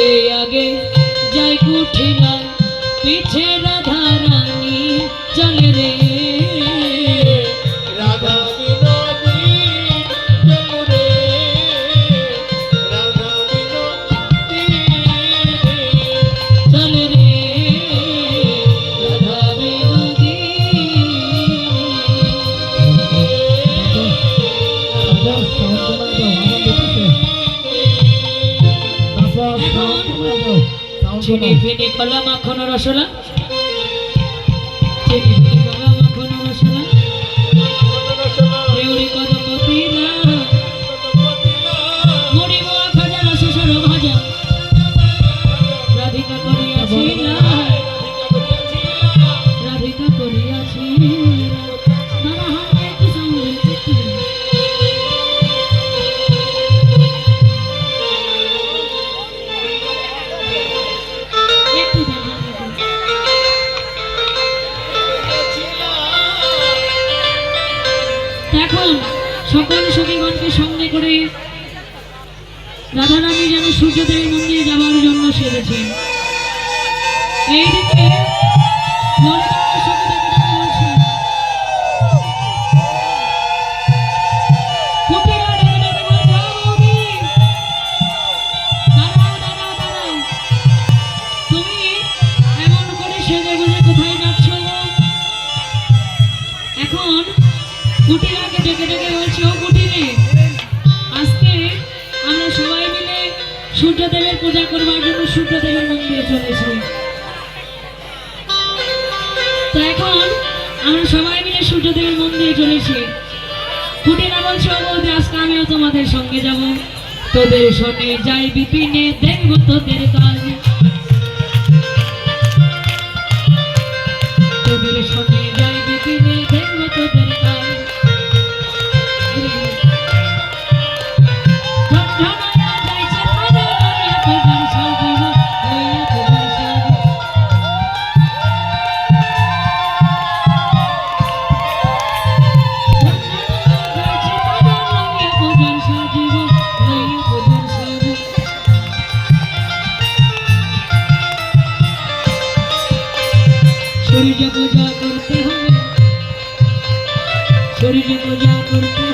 আগে আগে যাই কুঠিলা পিছে রাধা রানী চলে রে চিনি ফিনি কলা মাখন রসলা এখন সকল সখীগণকে সঙ্গে করে রাধারানী যেন সূর্যদেবের মন্দিরে যাওয়ার জন্য সেরেছেন এইদিকে "কুটিরা ডেকে ডেকে বলছে, "ও বৌদি, দাঁড়াও, দাঁড়াও, দাঁড়াও। তুমি এমন করে সেজে গুজে কোথায় যাচ্ছ গো?" এখন কুটিরাকে ডেকে ডেকে বলছে আজকে আমরা সবাই মিলে সূর্যদেবের পূজা করবার জন্য সূর্যদেবের মন্দিরে চলেছি। তো এখন আমরা সবাই মিলে সূর্যদেবের মন্দিরে চলেছি। কুটিরা বলছে, ও আজকে আমিও তোমাদের সঙ্গে যাব। তোদের সঙ্গে যাই বিপিনে, দেখব তোদের কাজ তোদের সঙ্গে যাই বিপিনে, দেখব তোদের শরীরে পূজা করতে হবে। শরীরে পূজা করতে